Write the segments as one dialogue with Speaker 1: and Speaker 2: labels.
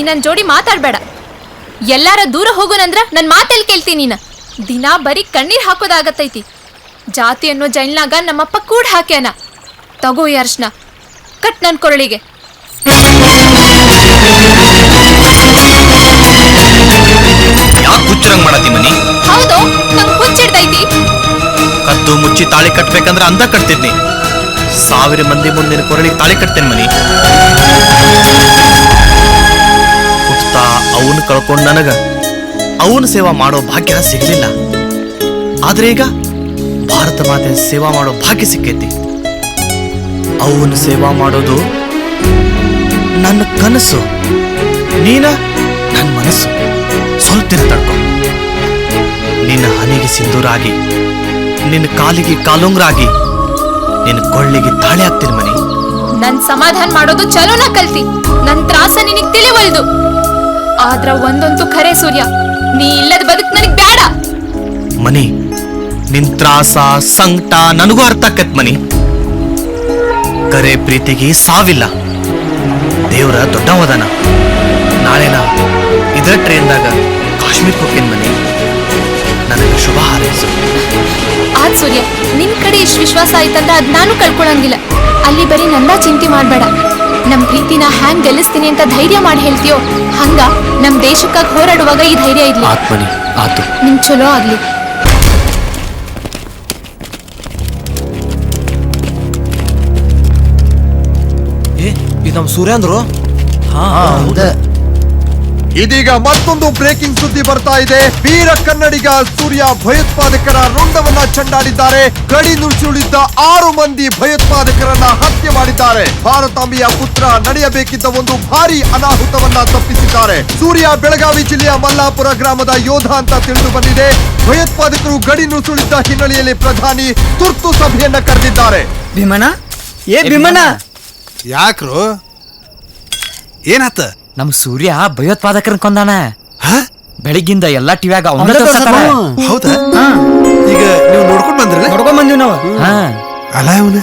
Speaker 1: ನೀ ನನ್ ಜೋಡಿ ಮಾತಾಡಬೇಡ. ಎಲ್ಲಾರ ದೂರ ಹೋಗೋನಂದ್ರ ನನ್ ಮಾತಲ್ಲಿ ಕೇಳ್ತೀನಿ ನೀನ. ದಿನ ಬರೀ ಕಣ್ಣೀರ್ ಹಾಕೋದಾಗತ್ತೈತಿ. ಜಾತಿ ಅನ್ನೋ ಜೈಲ್ನಾಗ ನಮ್ಮಪ್ಪ ಕೂಡ ಹಾಕ್ಯಾನ. ತಗೋ ಈ ಅರ್ಶನ. ಕಟ್ ನನ್ ಕೊರಳಿಗೆ.
Speaker 2: ಯಾಕೆ ಹುಚ್ಚರಂಗ್ ಮಾಡತಿ ಮನಿ?
Speaker 1: ಹೌದು ನಂಗ್ ಹುಚ್ಚಿಡ್ತೈತಿ.
Speaker 2: ಕದ್ದು ಮುಚ್ಚಿ ತಾಳಿ ಕಟ್ಬೇಕಂದ್ರ ಅಂದ ಕಟ್ತಿದ್ನಿ. ಸಾವಿರ ಮಂದಿ ಮುಂದಿನ ಕೊರಳಿಗೆ ತಾಳಿ ಕಟ್ತೇನೆ ಮನಿ. ಹುಟ್ತಾ ಕಳ್ಕೊಂಡು ನನಗ ಅವನ ಸೇವಾ ಮಾಡೋ ಭಾಗ್ಯ ಸಿಗಲಿಲ್ಲ. ಆದ್ರೆ ಈಗ ಭಾರತ ಮಾತೆ ಸೇವಾ ಮಾಡೋ ಭಾಗ್ಯ ಸಿಕ್ಕೈತಿ. ಅವನ ಸೇವಾ ಮಾಡೋದು ನನ್ನ ಕನಸು. ನೀನ ನನ್ನ ಮನಸ್ಸು. ಸ್ವಲ್ಪ ತಡ್ಕೊ. ನಿನ್ನ ಹನಿಗೆ ಸಿಂಧೂರಾಗಿ, ನಿನ್ನ ಕಾಲಿಗೆ ಕಾಲುಂಗ್ರಾಗಿ, ನಿನ್ನ ಕೊಳ್ಳಿಗೆ ತಾಳೆ ಆಗ್ತೀನಿ ಮನಿ.
Speaker 1: ನನ್ ಸಮಾಧಾನ ಮಾಡೋದು ಚಲೋನ ಕಲ್ತಿ. ನನ್ ತ್ರಾಸ ನಿನಗ್ ತಿಳಿವಲ್ದು. ಆದ್ರ ಒಂದಂತೂ ಖರೆ ಸೂರ್ಯ ನೀ ಇಲ್ಲದ ಬದುಕ್ ನನಗ್ ಬೇಡ
Speaker 2: ಮನಿ ನಿನ್ ತ್ರಾಸ ಸಂಕಟ ನನಗೂ ಅರ್ಥ ಆಕತ್ ಮನಿ. ಕರೆ ಪ್ರೀತಿಗೆ ಸಾವಿಲ್ಲ. ದೇವ್ರ ದೊಡ್ಡವದನ. ನಾಳೆನ ಇದ್ರ ಟ್ರೈನ್ದಾಗ ಕಾಶ್ಮೀರ್ ಹೋಗ್ತೀನಿ ಮನಿ. ನನಗೆ ಶುಭ ಹಾರೈಸು.
Speaker 1: ಆದ್ ಸೂರ್ಯ ನಿನ್ ಕಡೆ ಇಷ್ಟು ವಿಶ್ವಾಸ ಆಯ್ತಂದ್ರೆ ಅದ್ ನಾನು ಕಳ್ಕೊಳಂಗಿಲ್ಲ. ಅಲ್ಲಿ ಬರೀ ನನ್ನ ಚಿಂತೆ ಮಾಡ್ಬೇಡ. ನಮ್ ಪ್ರೀತಿನ ಹ್ಯಾಂಗ್ ಗೆಲ್ಲಿಸ್ತೀನಿ ಅಂತ ಧೈರ್ಯ ಮಾಡಿ ಹೇಳ್ತೀಯೋ? ಹಂಗ ನಮ್ ದೇಶಕ್ಕಾಗಿ ಹೋರಾಡುವಾಗ ಈ ಧೈರ್ಯ ಇರ್ಲಿ.
Speaker 2: ಆತ್ಮನಿ ಆತು.
Speaker 1: ನಿಮ್ ಚಲೋ ಆಗ್ಲಿ.
Speaker 2: ಏ ಇದು ನಮ್ಮ ಸೂರ್ಯ ಅಂದ್ರು ಹಾ.
Speaker 3: ಇದೀಗ ಮತ್ತೊಂದು ಬ್ರೇಕಿಂಗ್ ಸುದ್ದಿ ಬರ್ತಾ ಇದೆ. ವೀರ ಕನ್ನಡಿಗ ಸೂರ್ಯ ಭಯೋತ್ಪಾದಕರ ರುಂಡವನ್ನ ಚಂಡಾಡಿದ್ದಾರೆ. ಗಡಿ ನುಸುಳಿದ್ದ ಆರು ಮಂದಿ ಭಯೋತ್ಪಾದಕರನ್ನ ಹತ್ಯೆ ಮಾಡಿದ್ದಾರೆ. ಭಾರತಾಂಬಿಯ ಪುತ್ರ ನಡೆಯಬೇಕಿದ್ದ ಒಂದು ಭಾರಿ ಅನಾಹುತವನ್ನ ತಪ್ಪಿಸಿದ್ದಾರೆ. ಸೂರ್ಯ ಬೆಳಗಾವಿ ಜಿಲ್ಲೆಯ ಮಲ್ಲಾಪುರ ಗ್ರಾಮದ ಯೋಧ ಅಂತ ತಿಳಿದು ಬಂದಿದೆ. ಭಯೋತ್ಪಾದಕರು ಗಡಿ ನುಸುಳಿದ್ದ ಹಿನ್ನೆಲೆಯಲ್ಲಿ ಪ್ರಧಾನಿ ತುರ್ತು ಸಭೆಯನ್ನ ಕರೆದಿದ್ದಾರೆ.
Speaker 4: ಭೀಮನ ಏ ಭೀಮನ
Speaker 5: ಯಾಕ್ರು? ಏನಾತ?
Speaker 4: ನಮ್ ಸೂರ್ಯ ಭಯೋತ್ಪಾದಕರನ್ ಕೊಂದಾನ.
Speaker 5: ಹ?
Speaker 4: ಬೆಳಿಗ್ಗಿಂದ ಎಲ್ಲಾ ಟಿವ್ಯಾಗ ಅವನ
Speaker 5: ಹೌದಾ? ಈಗ ನೀವು ನೋಡ್ಕೊಂಡ್ ಬಂದ್ರಲ್ಲ?
Speaker 4: ನೋಡ್ಕೊಂಡ್ ಬಂದ್ವಿ ನಾವು. ಹಾ.
Speaker 5: ಅಲ್ಲ ಅವನು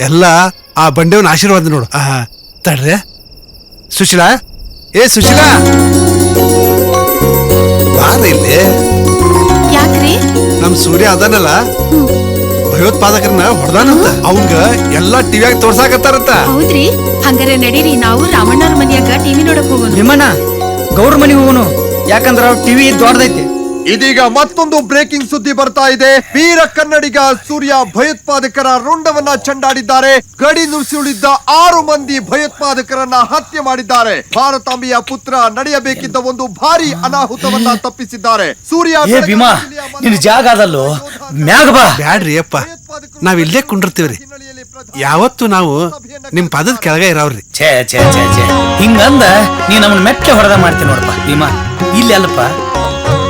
Speaker 5: ಎಲ್ಲ ಆ ಬಂಡೆವನ ಆಶೀರ್ವಾದ ನೋಡು. ತಡ್ರೆ. ಸುಶೀಲಾ? ಏ ಸುಶೀಲಾ? ಬಾರ ಇಲ್ಲಿ.
Speaker 1: ಯಾಕ್ರಿ?
Speaker 5: ನಮ್ ಸೂರ್ಯ ಅದಾನಲ್ಲ. ಭಯೋತ್ಪಾದಕರನ್ನ ಹೊಡೆದಾನಂತ? ಅವಂಗ ಎಲ್ಲಾ ಟಿವಿಯಾಗ ತೋರ್ಸಾಕತ್ತಾರಂತ?
Speaker 6: ಹೌದ್ರಿ. ಹಂಗಾರೆ ನಡೀರಿ ನಾವು ರಾಮಣ್ಣವ್ರ ಮನೆಯಾಗ ಟಿವಿ ನೋಡಕ್ ಹೋಗೋಣ.
Speaker 4: ನಿಮ್ಮಣ್ಣ ಗೌಡ್ರ ಮನೆಗೆ ಹೋಗೋನು. ಯಾಕಂದ್ರ ಟಿವಿ ದೊಡ್ಡದೈತಿ.
Speaker 3: ಇದೀಗ ಮತ್ತೊಂದು ಬ್ರೇಕಿಂಗ್ ಸುದ್ದಿ ಬರ್ತಾ ಇದೆ. ವೀರ ಕನ್ನಡಿಗ ಸೂರ್ಯ ಭಯೋತ್ಪಾದಕರ ರುಂಡವನ್ನ ಚಂಡಾಡಿದ್ದಾರೆ. ಗಡಿ ನುಸುಳಿದ್ದ ಆರು ಮಂದಿ ಭಯೋತ್ಪಾದಕರನ್ನ ಹತ್ಯೆ ಮಾಡಿದ್ದಾರೆ. ಭಾರತಾಂಬೆಯ ಪುತ್ರ ನಡೆಯಬೇಕಿದ್ದ ಒಂದು ಭಾರಿ ಅನಾಹುತವನ್ನ ತಪ್ಪಿಸಿದ್ದಾರೆ. ಸೂರ್ಯ
Speaker 7: ನಿನ್ ಜಾಗ ಅದಲ್ಲೋ? ಮ್ಯಾಗ ಬಾ.
Speaker 5: ಬ್ಯಾಡ್ರಿ ಅಪ್ಪ. ನಾವ್ ಇಲ್ಲೇ ಕುಂಡಿರ್ತೀವ್ರಿ. ಯಾವತ್ತು ನಾವು ನಿಮ್ ಪದದ ಕೆಳಗೆ ಇರಾವ್ರಿ.
Speaker 7: ಛೇ ಛೇ ಛೇ ಛೇ. ಹಿಂಗಂದ ನೀ ನಮ್ಮನ್ನ ಮೆಕ್ಕೆ ಹೊಡೆದ ಮಾಡ್ತೀನಿ ನೋಡಪ್ಪ ಭೀಮಾ. ಇಲ್ಲಿ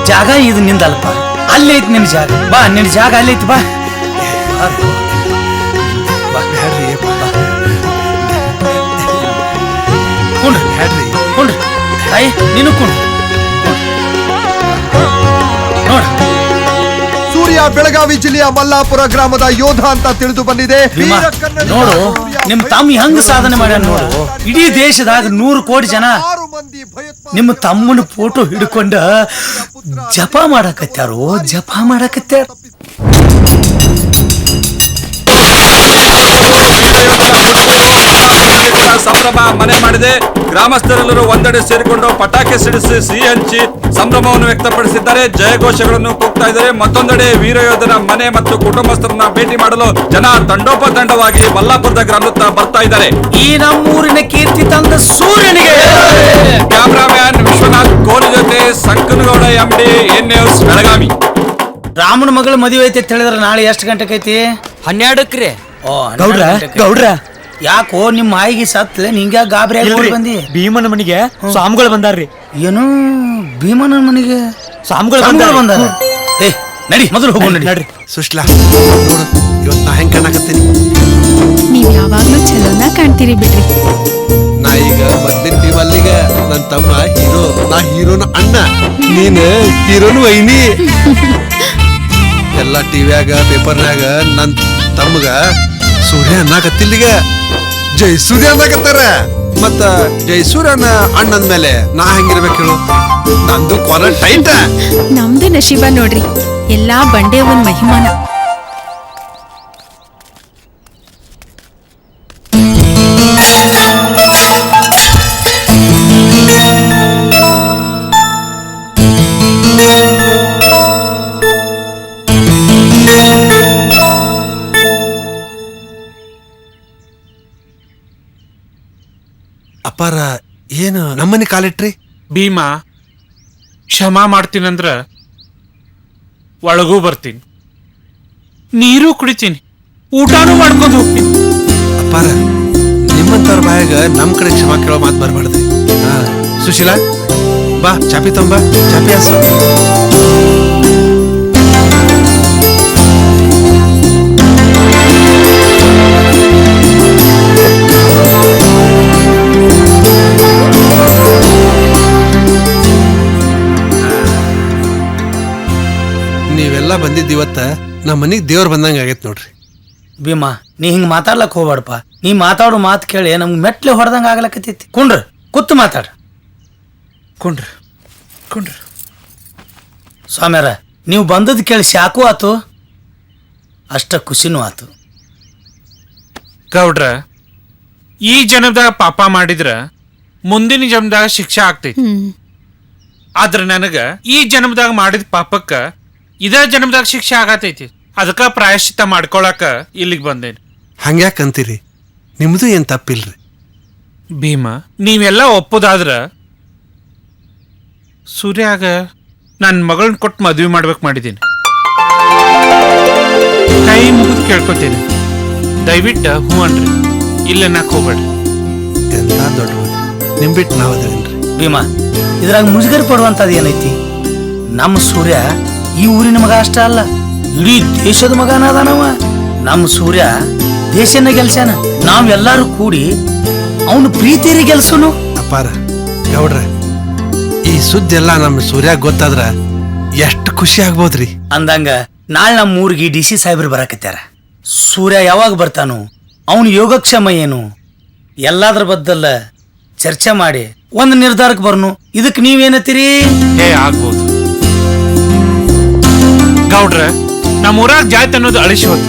Speaker 7: ಜಾಗ ಇದು ನಿಂದಲ್ಪ. ಅಲ್ಲಿ ಐತಿ ನಿನ್ನ ಜಾಗ. ಬಾ ನಿನ್ನ ಜಾಗ ಅಲ್ಲಿ ಐತಿ ಬಾ. ಕುಂಡ್ರಿ
Speaker 5: ಬ್ಯಾಡ್ರಿ.
Speaker 7: ಕುಂಡ್ರಿ. ತಾಯಿ ನೀನು ಕುಂಡ್ರಿ.
Speaker 3: ಸೂರ್ಯ ಬೆಳಗಾವಿ ಜಿಲ್ಲೆಯ ಮಲ್ಲಾಪುರ ಗ್ರಾಮದ ಯೋಧ ಅಂತ ತಿಳಿದು ಬಂದಿದೆ.
Speaker 7: ನೋಡು ನಿಮ್ ತಮ್ಮ ಹೆಂಗ್ ಸಾಧನೆ ಮಾಡ್ಯಾನ ನೋಡು. ಇಡೀ ದೇಶದಾಗ ನೂರು ಕೋಟಿ ಜನ ನಿಮ್ಮ ತಮ್ಮನ ಫೋಟೋ ಹಿಡ್ಕೊಂಡ ಜಪ ಮಾಡಕತ್ಯಾರೋ? ಜಪ ಮಾಡಕತ್ಯಾರ?
Speaker 8: ಸಂಭ್ರಮ ಮನೆ ಮಾಡಿದೆ. ಗ್ರಾಮಸ್ಥರೆಲ್ಲರೂ ಒಂದೆಡೆ ಸೇರಿಕೊಂಡು ಪಟಾಕಿ ಸಿಡಿಸಿ ಸಿಹಿ ಹಂಚಿ ಸಂಭ್ರಮವನ್ನು ವ್ಯಕ್ತಪಡಿಸಿದ್ದಾರೆ. ಜಯಘೋಷಗಳನ್ನು ಕೂಗ್ತಾ ಇದ್ದಾರೆ. ಮತ್ತೊಂದೆಡೆ ವೀರಯೋಧನ ಮನೆ ಮತ್ತು ಕುಟುಂಬಸ್ಥರನ್ನ ಭೇಟಿ ಮಾಡಲು ಜನ ತಂಡೋಪತಂಡವಾಗಿ ಮಲ್ಲಾಪುರದ ಗ್ರಾಮದತ್ತ ಬರ್ತಾ ಇದ್ದಾರೆ.
Speaker 7: ಈ ನಮ್ಮೂರಿನ ಕೀರ್ತಿ ತಂದ ಸೂರ್ಯನಿಗೆ
Speaker 8: ಕ್ಯಾಮ್ರಾಮ್ಯಾನ್ ವಿಶ್ವನಾಥ್ ಕೋಲ್ ಜೊತೆ Sankanagouda MD N news Belagavi.
Speaker 7: ರಾಮನ ಮಗಳ ಮದುವೆ ಐತಿ ಅಂತ ಹೇಳಿದ್ರೆ ನಾಳೆ ಎಷ್ಟು ಗಂಟೆಗೆ ಐತಿ?
Speaker 4: ಹನ್ನೆರಡಕ್ರಿ.
Speaker 7: ಓ
Speaker 4: ಗೌಡ್ರ ಗೌಡ್ರ.
Speaker 7: ಯಾಕೋ ನಿಮ್ಮ ಆಯಿಗೆ ಸತ್ಲೆ ನಿಂಗ ಗಾಬರಿ ಆಗಿ ಬಂದಿ?
Speaker 4: ಭೀಮನ ಮನೆಗೆ ಸ್ವಾಮಿಗಳು ಬಂದಾರ್ರಿ.
Speaker 7: ಏನು ಭೀಮನ ಮನೆಗೆ?
Speaker 4: ಸ್ವಾಮಿಗಳು ಬಂದಾರ?
Speaker 7: ಬಂದಾರ ಏ ನಡಿ ಮೊದಲು ಹೋಗೋಣ ನಡಿ.
Speaker 4: ನಡ್ರಿ
Speaker 5: ಸುಶ್ಲಾ ನೋಡು ಇವತ್ತು ನಾ ಹೆಂಗ್ ಕಾಣಕತ್ತೀನಿ?
Speaker 6: ನೀವ್ ಯಾವಾಗ್ಲೂ ಚಲೋನ ಕಾಣ್ತೀರಿ ಬಿಡ್ರಿ.
Speaker 5: ನಾ ಈಗ ಮೊದ್ಲಿನ ಟೀಮ್ ಅಲ್ಲಿಗ. ನನ್ ತಮ್ಮ ಹೀರೋ ನಾ ಹೀರೋನ ಅಣ್ಣ. ನೀನ್ ಹೀರೋನು ವೈನಿ. ಎಲ್ಲಾ ಟಿವಿಯಾಗ ಪೇಪರ್ನ್ಯಾಗ ನನ್ನ ತಮ್ಮಗ ಸೂರ್ಯ ಅನ್ನಕತ್ತಿಲ್ಲಿಗ ಜೈ ಸೂರ್ಯ ಅನ್ನಾಕತ್ತಾರ ಮತ್ತ ಜಯಸೂರ್ಯನ ಅಣ್ಣನ ಮೇಲೆ ನಾ ಹೆಂಗಿರ್ಬೇಕು ಹೇಳು. ನಂದು ಕ್ವಾರಂಟೈನ್
Speaker 6: ನಮ್ದು ನಶೀಬ ನೋಡ್ರಿ, ಎಲ್ಲಾ ಒಂದ್ ಮಹಿಮಾನ.
Speaker 5: ಅಪ್ಪಾರ ಏನು? ನಮ್ಮನೆ ಕಾಲಿಟ್ರಿ.
Speaker 9: ಭೀಮಾ ಕ್ಷಮಾ ಮಾಡ್ತೀನಂದ್ರ ಒಳಗೂ ಬರ್ತೀನಿ. ನೀರು ಕುಡಿತೀನಿ. ಊಟನೂ ಮಾಡ್ಕೊಂಡು ಹೋಗ್ತೀನಿ.
Speaker 5: ಅಪ್ಪಾರ ನಿಮ್ಮಂತವ್ರ ಬಾಯಾಗ ನಮ್ಮ ಕಡೆ ಕ್ಷಮಾ ಕೇಳೋ ಮಾತು ಬರಬಾರ್ದು. ಹಾ ಸುಶೀಲಾ ಬಾ ಚಾಪಿ ತಂಬಾ ಚಾಪಿ ಹಾಸು. ನೀವೆಲ್ಲ ಬಂದಿದ್ದು ಇವತ್ತ ನಮ್ಮ ಮನೆಗೆ ದೇವ್ರ ಬಂದಂಗ ಆಗೈತೆ ನೋಡ್ರಿ.
Speaker 7: ಭೀಮಾ ನೀ ಹಿಂಗ್ ಮಾತಾಡ್ಲಕ್ ಹೋಗ್ಬಾಡಪ್ಪ ನೀ ಮಾತಾಡೋ ಮಾತು ಕೇಳಿ ನಮ್ಗೆ ಮೆಟ್ಲೆ ಹೊಡೆದಂಗ ಆಗ್ಲಕತ್ತೈತಿ. ಕುಂಡ್ರ ಕುತ್ತು ಮಾತಾಡ. ಕುಂಡ್ರ ಕುಂಡ್ರ. ಸ್ವಾಮ್ಯಾರ ನೀವು ಬಂದದ್ ಕೇಳಿ ಸಾಕು ಆತು? ಅಷ್ಟ ಖುಷಿನೂ ಆತು.
Speaker 9: ಗೌಡ್ರ ಈ ಜನ್ಮದಾಗ ಪಾಪ ಮಾಡಿದ್ರ ಮುಂದಿನ ಜನ್ಮದಾಗ ಶಿಕ್ಷೆ ಆಗ್ತೈತಿ. ಆದ್ರ ನನಗ ಈ ಜನ್ಮದಾಗ ಮಾಡಿದ ಪಾಪಕ್ಕ ಇದ ಜನ್ಮದಾಗ ಶಿಕ್ಷೆ ಆಗತೈತಿ. ಅದಕ್ಕ ಪ್ರಾಯಶ್ಚಿತ್ತ ಮಾಡ್ಕೊಳಕ ಇಲ್ಲಿಗೆ ಬಂದೇನಿ.
Speaker 5: ಹಂಗ್ಯಾಕ್ ಅಂತೀರಿ ನಿಮ್ದು ಏನ್ ತಪ್ಪಿಲ್ರಿ?
Speaker 9: ಭೀಮ ನೀವೆಲ್ಲ ಒಪ್ಪುದಾದ್ರ ಸೂರ್ಯಾಗ ನನ್ನ ಮಗಳನ್ನ ಕೊಟ್ಟು ಮದ್ವೆ ಮಾಡ್ಬೇಕು ಮಾಡಿದ್ದೀನಿ ಕೈ ಮುಗಿದು ಕೇಳ್ಕೊತೀನಿ. ದಯವಿಟ್ಟು ಹ್ಞೂ ಅನ್ರಿ ಇಲ್ಲ ನಾಕ್ ಹೋಗ್ಬೇಡ್ರಿ.
Speaker 5: ಎಂತ ದೊಡ್ಡ ನಿಮ್ ಬಿಟ್ಟು ನಾವದೇನ್ರಿ
Speaker 7: ಭೀಮಾ ಇದ್ರಾಗ ಮುಜುಗರ ಪಡುವಂತದ್ದು ಏನೈತಿ? ನಮ್ಮ ಸೂರ್ಯ ಈ ಊರಿನ ಮಗ ಅಷ್ಟ ಅಲ್ಲ. ಇಡೀ ದೇಶದ ಮಗನ ಅದಾನವ. ನಮ್ಮ ಸೂರ್ಯ ದೇಶನ ಗೆಲ್ಸ್ಯಾನ. ನಾವೆಲ್ಲರೂ ಕೂಡಿ ಅವನು ಪ್ರೀತಿರಿ ಗೆಲ್ಸನು.
Speaker 5: ಅಪ್ಪಾರ ಗೌಡ್ರ ಈ ಸುದ್ದಿ ಎಲ್ಲ ನಮ್ಮ ಸೂರ್ಯ ಗೊತ್ತಾದ್ರ ಎಷ್ಟು ಖುಷಿ ಆಗ್ಬೋದ್ರಿ.
Speaker 7: ಅಂದಂಗ ನಾಳೆ ನಮ್ಮ ಊರಿಗೆ ಡಿ ಸಿ ಸಾಹೇಬ್ರು ಬರಾಕತ್ಯಾರ. ಸೂರ್ಯ ಯಾವಾಗ ಬರ್ತಾನು ಅವನ ಯೋಗಕ್ಷೇಮ ಏನು ಎಲ್ಲಾದ್ರ ಬದ್ದಲ್ಲ ಚರ್ಚೆ ಮಾಡಿ ಒಂದು ನಿರ್ಧಾರಕ್ಕೆ ಬರ್ನು. ಇದಕ್ಕೆ ನೀವೇನತ್ತೀರಿ
Speaker 9: ಹೇ ಆಗ್ಬೋದು. ಗೌಡ್ರ ನಮ್ಮೂರಾಗ ಜಾತಿ ಅನ್ನೋದು ಅಳಿಸಿ ಹೋತು.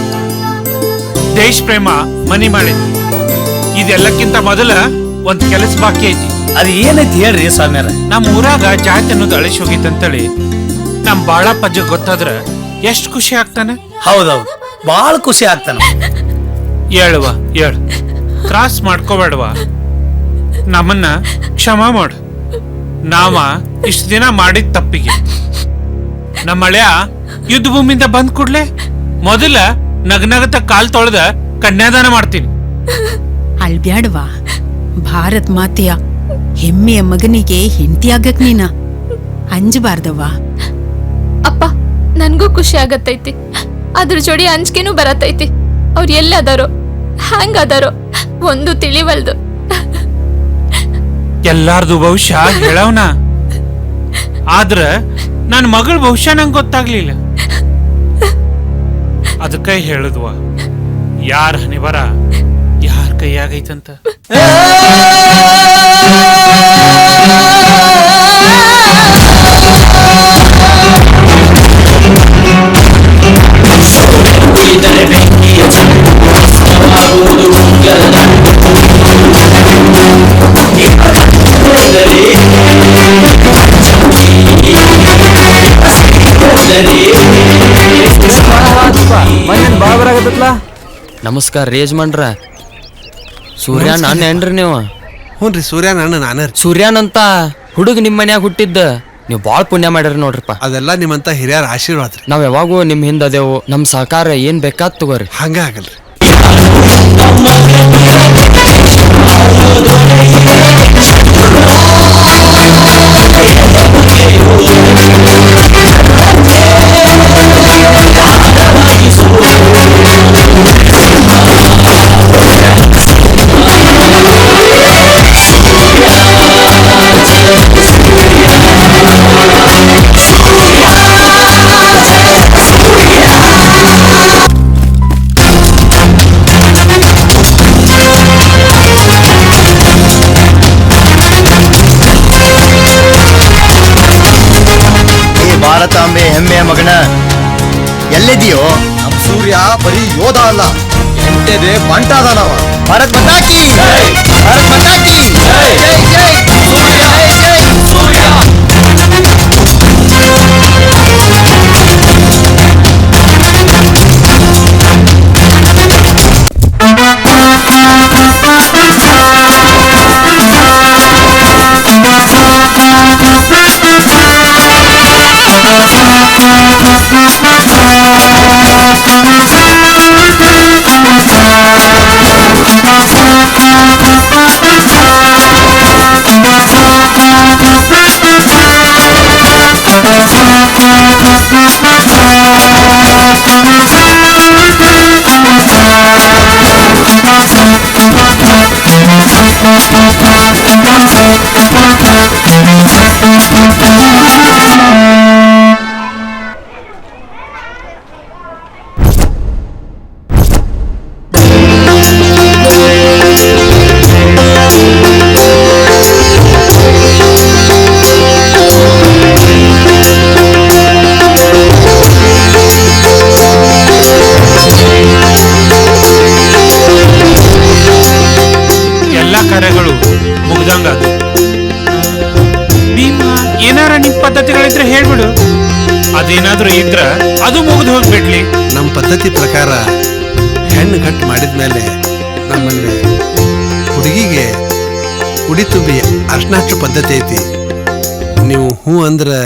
Speaker 9: ದೇಶ ಪ್ರೇಮ ಮನಿ ಮಾಡಿ ಇದೆಲ್ಲಕ್ಕಿಂತ ಮೊದಲ ಒಂದ್ ಕೆಲಸ ಬಾಕಿ ಐತಿ.
Speaker 7: ಅದು ಏನೈತಿ ಹೇಳ್ರಿ ಸ್ವಾಮ್ಯಾರ
Speaker 9: ನಮ್ಮ ಊರಾಗ ಜಾತಿ ಅನ್ನೋದು ಅಳಿಸಿ ಹೋಗಿತ್ತಂತೇಳಿ ನಮ್ ಬಾಳಪ್ಪಜ್ಜ ಗೊತ್ತಾದ್ರ ಎಷ್ಟು ಖುಷಿ ಆಗ್ತಾನೆ?
Speaker 7: ಹೌದೌದು. ಬಾಳ ಖುಷಿ ಆಗ್ತಾನ.
Speaker 9: ಹೇಳುವ ಹೇಳು. ತ್ರಾಸ್ ಮಾಡ್ಕೋಬೇಡವ. ನಮ್ಮನ್ನ ಕ್ಷಮ ಮಾಡು. ನಾವ ಇಷ್ಟ ದಿನ ಮಾಡಿದ ತಪ್ಪಿಗೆ. ನಮ್ಮ ಹಳೆಯ ಯುದ್ಧ ಭೂಮಿಯಿಂದ ಬಂದ್ ಕೂಡ್ಲೆ ಮೊದಲ ನಗನಗತ ಕಾಲ್ ತೊಳೆದ ಕನ್ಯಾದಾನ ಮಾಡ್ತೀನಿ.
Speaker 6: ಅಳ್ಬ್ಯಾಡ್ವಾ ಭಾರತ್ ಮಾತೆಯ ಹೆಮ್ಮೆಯ ಮಗನಿಗೆ ಹೆಂಡತಿಯಾಗಕ್ ನೀನ. ಅಂಜಬಾರ್ದವ್ವ.
Speaker 1: ಅಪ್ಪ ನನ್ಗೂ ಖುಷಿ ಆಗತ್ತೈತಿ. ಅದ್ರ ಜೋಡಿ ಅಂಜಿಕೆನೂ ಬರತೈತಿ ಅವ್ರು ಎಲ್ಲದಾರೋ ಹ್ಯಾಂಗ್ ಅದಾರೋ ಒಂದು ತಿಳಿವಲ್ದು.
Speaker 9: ಎಲ್ಲಾರ್ದು ಬಹುಶಃ ಹೇಳವನ. ಆದ್ರ ನನ್ನ ಮಗಳ ಭವಿಷ್ಯ ನಂಗೆ ಗೊತ್ತಾಗ್ಲಿಲ್ಲ. ಅದಕ್ಕೆ ಹೇಳುದ್ವ ಯಾರ ಹನಿಬರ ಯಾರ ಕೈಯಾಗೈತಂತ?
Speaker 10: ನಮಸ್ಕಾರ ರೇಜ್ ಮಂಡ್ರ ಸೂರ್ಯ ನಾನು ಏನ್ರಿ ನೀವು?
Speaker 5: ಹುನ್ರಿ ಸೂರ್ಯ ನಾನು ನಾನು ರೀ.
Speaker 10: ಸೂರ್ಯನ್ ಅಂತ ಹುಡುಗ ನಿಮ್ಮ ಮನ್ಯಾಗ ಹುಟ್ಟಿದ್ದ. ನೀವು ಭಾಳ ಪುಣ್ಯ ಮಾಡ್ಯಾರ ನೋಡ್ರಪ್ಪ.
Speaker 5: ಅದೆಲ್ಲ ನಿಮ್ಮಂತ ಹಿರಿಯರ ಆಶೀರ್ವಾದ ರೀ.
Speaker 10: ನಾವ್ ಯಾವಾಗೂ ನಿಮ್ ಹಿಂದೆ ಅದೇವು ನಮ್ ಸಹಕಾರ ಏನ್ ಬೇಕಾದ್ ತಗೋರಿ.
Speaker 5: ಹಂಗ ಆಗಲ್ರಿ.
Speaker 11: ಎಲ್ಲಿದೆಯೋ ನಮ್ ಸೂರ್ಯ ಬರೀ ಯೋಧ ಅಲ್ಲ. ಎಂಟೆದೆ ಬಂಟಾದನವ ಭಾರತ್ ಮತಾಕಿ ಭಾರತ್ ಮತಾಕಿ ಜೈ ಜೈ.
Speaker 9: ಪದ್ಧತಿಗಳಿದ್ರೆ ಹೇಳ್ಬಿಡು. ಅದೇನಾದ್ರೂ ಇದ್ರ ಅದು ಮುಗಿದು ಹೋಗ್ಬಿಡ್ಲಿ.
Speaker 5: ನಮ್ಮ ಪದ್ಧತಿ ಪ್ರಕಾರ ಹೆಣ್ಣು ಕಟ್ ಮಾಡಿದ್ಮೇಲೆ ನಮ್ಮಲ್ಲಿ ಹುಡುಗಿಗೆ ಉಡಿ ತುಂಬಿ ಅಷ್ಟು ಹಚ್ಚೋ ಪದ್ಧತಿ ಐತಿ. ನೀವು ಹ್ಞೂ ಅಂದ್ರೆ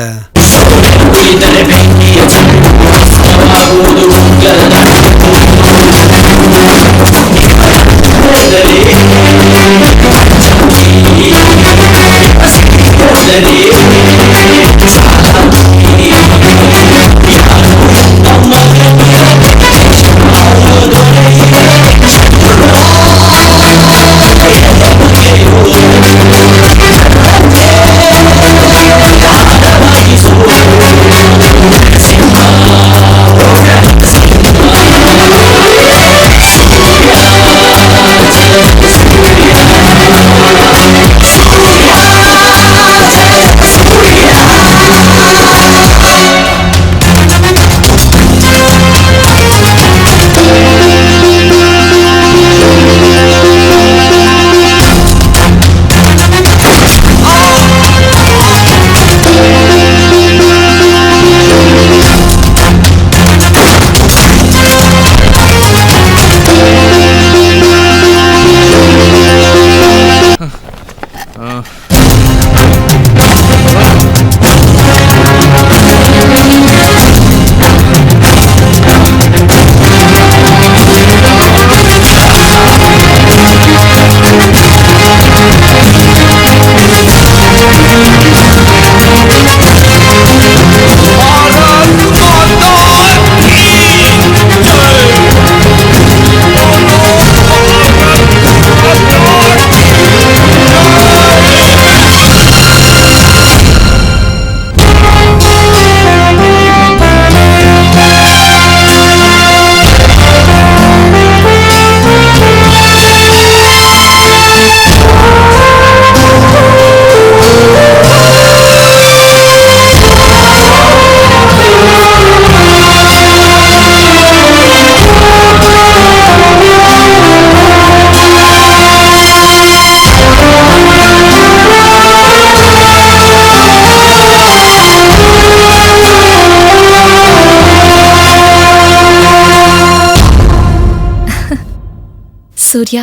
Speaker 1: ಸೂರ್ಯ,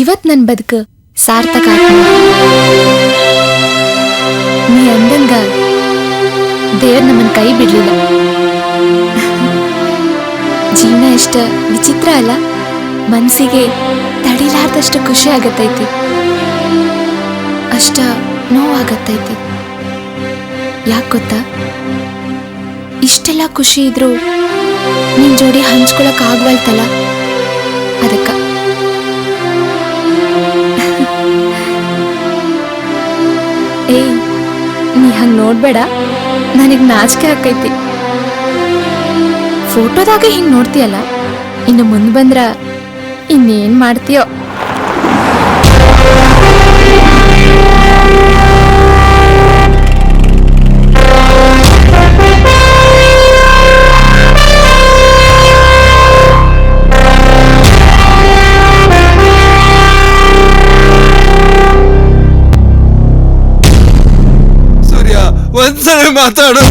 Speaker 1: ಇವತ್ ನನ್ ಬದುಕು ಸಾರ್ಥಕ. ನೀ ಅಂದಂಗ ದೇವ್ರ ನಮ್ಮನ್ ಕೈ ಬಿಡ್ಲಿಲ್ಲ. ಜೀವನ ಇಷ್ಟ ವಿಚಿತ್ರ ಅಲ್ಲ, ಮನ್ಸಿಗೆ ತಡಿಲಾರ್ದಷ್ಟು ಖುಷಿ ಆಗತ್ತೈತಿ ಅಷ್ಟ ನೋವಾಗತ್ತೈತಿ ಯಾಕೆ ಗೊತ್ತಾ? ಇಷ್ಟೆಲ್ಲ ಖುಷಿ ಇದ್ರು ನಿನ್ ಜೋಡಿ ಹಂಚ್ಕೊಳಕ್ ಆಗ್ವಲ್ತಲ್ಲ? ಅದಕ್ಕ ಹಂಗ್ ನೋಡ್ಬೇಡ. ನನಗ್ ನಾಚಿಕೆ ಆಕೈತಿ. ಫೋಟೋದಾಗ ಹಿಂಗೆ ನೋಡ್ತೀಯಲ್ಲ ಇನ್ನು ಮುಂದೆ ಬಂದ್ರ ಇನ್ನೇನ್ ಮಾಡ್ತೀಯೋ?
Speaker 12: വത്സല
Speaker 13: മാത്രമാണ്.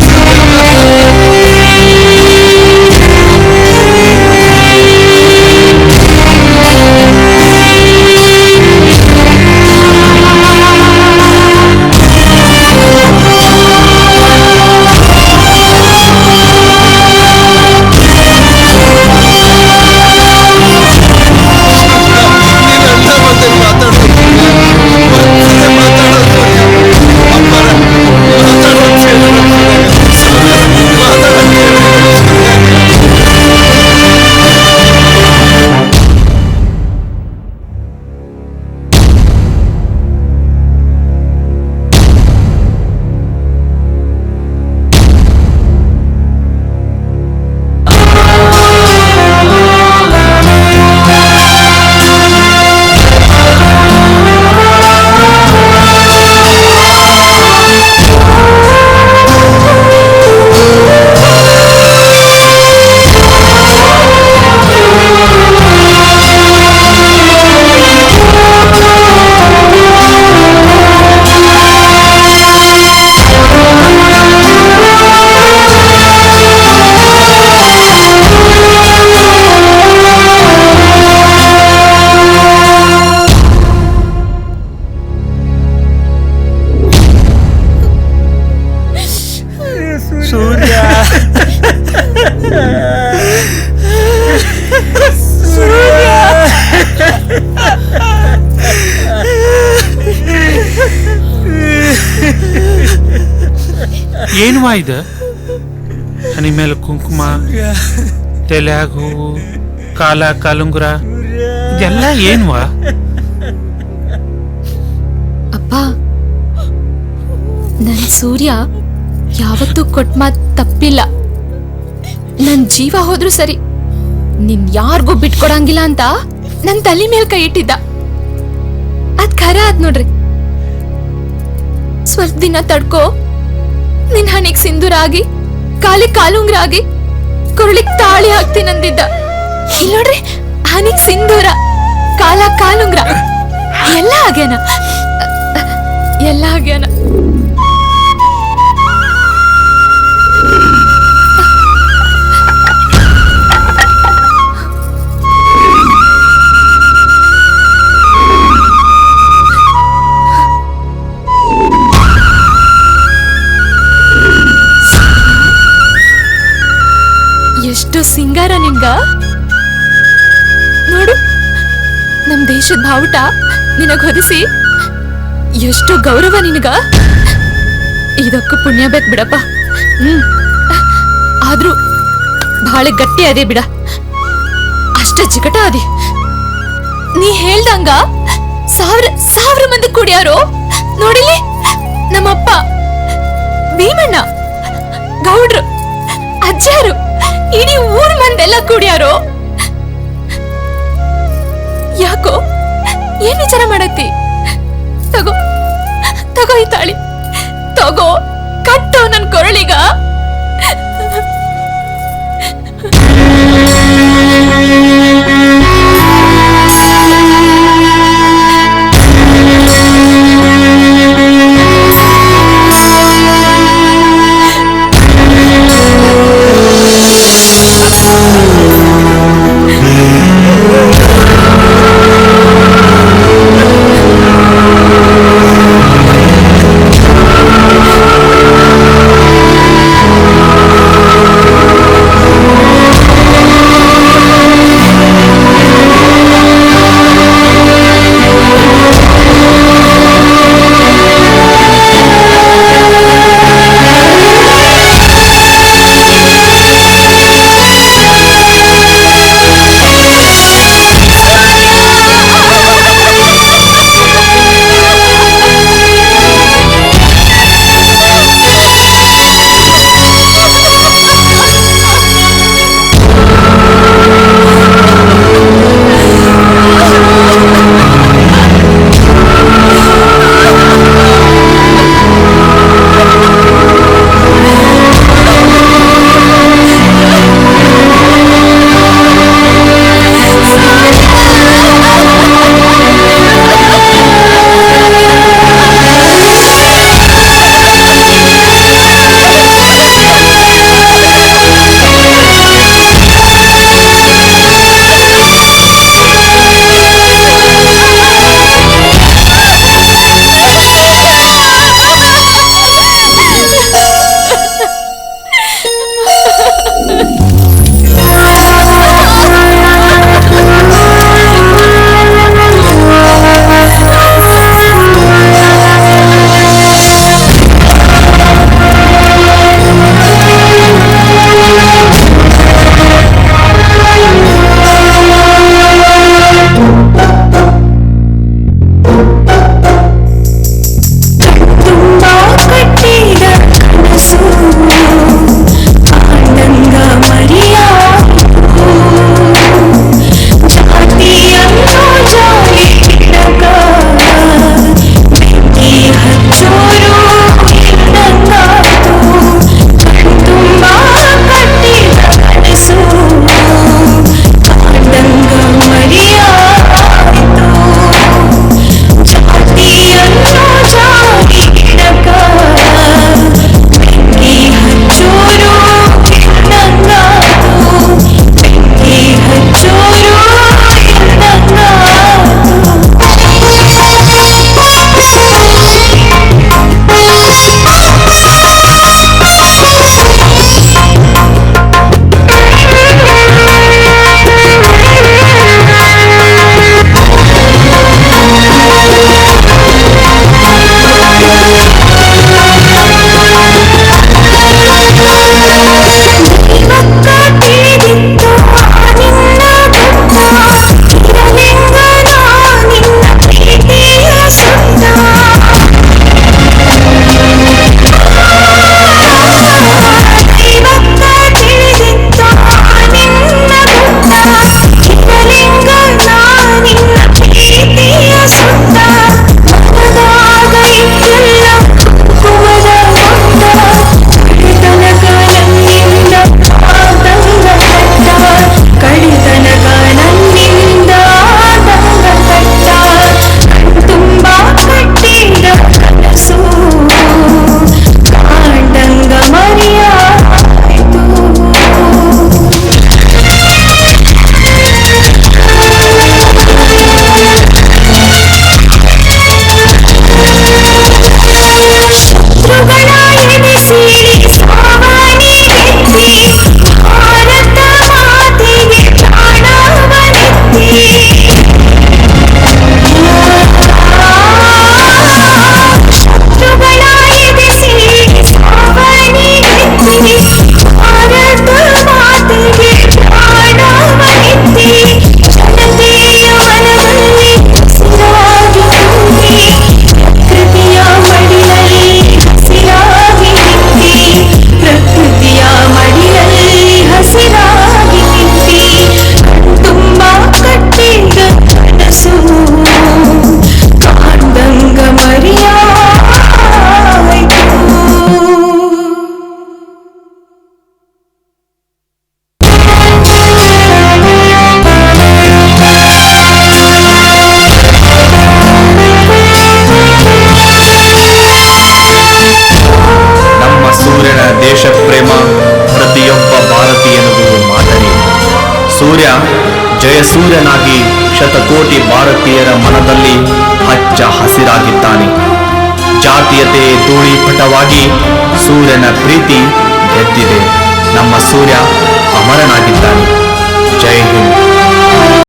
Speaker 9: ಏನ್ವಾ ಇದು ಹನಿ ಮೇಲೆ ಕುಂಕುಮ ತಲೆಯಾಗ ಹೂವು ಕಾಲ, ಕಾಲುಂಗುರ, ಇದೆಲ್ಲ ಏನ್ವಾ?
Speaker 1: ಅಪ್ಪ, ನನ್ ಸೂರ್ಯ ಯಾವತ್ತೂ ಕೊಟ್ಟ ಮಾತ್ ತಪ್ಪಿಲ್ಲ. ನನ್ ಜೀವ ಹೋದ್ರು ಸರಿ, ನಿನ್ ಯಾರಿಗೂ ಬಿಟ್ಕೊಡಂಗಿಲ್ಲ ಅಂತ ನನ್ ತಲೆ ಮೇಲೆ ಕೈ ಇಟ್ಟಿದ್ದ. ಅದ್ ಖರ ಆದ್ ನೋಡ್ರಿ. ಸ್ವಲ್ಪ ದಿನ ತಡ್ಕೋ ನಿನ್ ಹನಿಗ್ ಸಿಂಧೂರ ಆಗಿ ಕಾಲಿ ಕಾಲುಂಗ್ರ ಆಗಿ ಕೊರಳಿಗ್ ತಾಳಿ ಹಾಕ್ತೀನಂದಿದ್ದ ಇಲ್ ನೋಡ್ರಿ ಹನಿಗ್ ಸಿಂಧೂರ, ಕಾಲ ಕಾಲುಂಗ್ರ. ಎಲ್ಲ ಆಗ್ಯಾನ? ಎಲ್ಲ ಆಗ್ಯಾನ? ಎಷ್ಟು ಸಿಂಗಾರ ನಿಂಗ ನೋಡು, ನಮ್ ದೇಶದ ಬಾವುಟ ನಿನಗ್ ಹೊದಿಸಿ, ಎಷ್ಟು ಗೌರವ ನಿನಗ? ಇದಕ್ಕೂ ಪುಣ್ಯ ಬೇಕು ಬಿಡಪ್ಪ. ಹ್ಮ್, ಆದ್ರೂ ಬಹಳ ಗಟ್ಟಿ ಅದೇ ಬಿಡ. ಅಷ್ಟ ಜಿಗಟ ಅದಿ. ನೀ ಹೇಳ್ದಂಗ ಸಾವಿರ ಸಾವಿರ ಮಂದಿ ಕುಡಿಯಾರೋ? ನೋಡಿಲಿ ನಮ್ಮಪ್ಪ ಭೀಮಣ್ಣ, ಗೌಡ್ರು, ಅಜ್ಜಾರು. ಇಡೀ ಊರ್ ಮಂದೆಲ್ಲ ಕುಡಿಯಾರೋ? ಯಾಕೋ ಏನ್ ವಿಚಾರ ಮಾಡತ್ತಿ? ತಗೋ ತಗೋ ಈ ತಾಳಿ. ತಗೋ, ಕಟ್ಟೋ ನನ್ ಕೊರಳಿಗ.